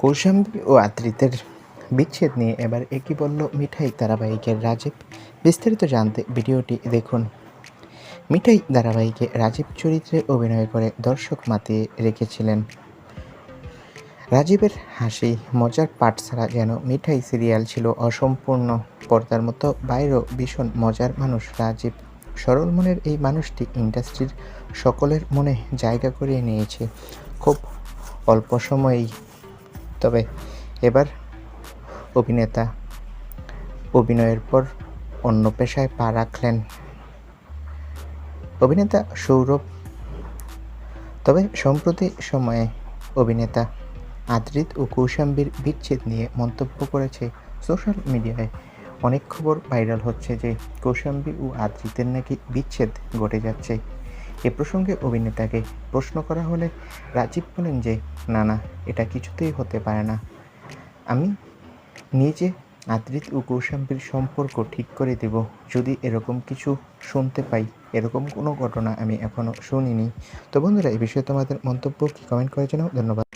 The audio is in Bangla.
কৌশাম্বী ও আদ্রিতের বিচ্ছেদ নিয়ে এবার একই বলল মিঠাই ধারাবাহিকের রাজীব। বিস্তারিত জানতে ভিডিওটি দেখুন। মিঠাই ধারাবাহিকে রাজীব চরিত্রে অভিনয় করে দর্শক মাতিয়ে রেখেছিলেন। রাজীবের হাসি, মজার পাঠ ছাড়া যেন মিঠাই সিরিয়াল ছিল অসম্পূর্ণ। পর্দার মতো বাইরেও ভীষণ মজার মানুষ রাজীব। সরল মনের এই মানুষটি ইন্ডাস্ট্রির সকলের মনে জায়গা করে নিয়েছে। খুব অল্প সময়েই তবে এবার অভিনেতা অভিনয়ের পর অন্য পেশায় পা রাখলেন। অভিনেতা সৌরভ, তবে সম্প্রতি সময়ে অভিনেতা আদ্রিত ও কৌশাম্বীর বিচ্ছেদ নিয়ে মন্তব্য করেছে সোশ্যাল মিডিয়ায়। অনেক খবর ভাইরাল হচ্ছে যে কৌশাম্বী ও আদ্রিতের নাকি বিচ্ছেদ ঘটে যাচ্ছে। এ প্রসঙ্গে অভিনেতাকে প্রশ্ন করা হলে রাজীব বলেন যে, না না, এটা কিছুতেই হতে পারে না। আমি নিজে আদৃত ও কৌশাম্বীর সম্পর্ক ঠিক করে দেব। যদি এরকম কিছু শুনতে পাই, এরকম কোনো ঘটনা আমি এখনও শুনিনি। তো বন্ধুরা এই বিষয়ে তোমাদের মন্তব্য কি? কমেন্ট করে জানাও। ধন্যবাদ।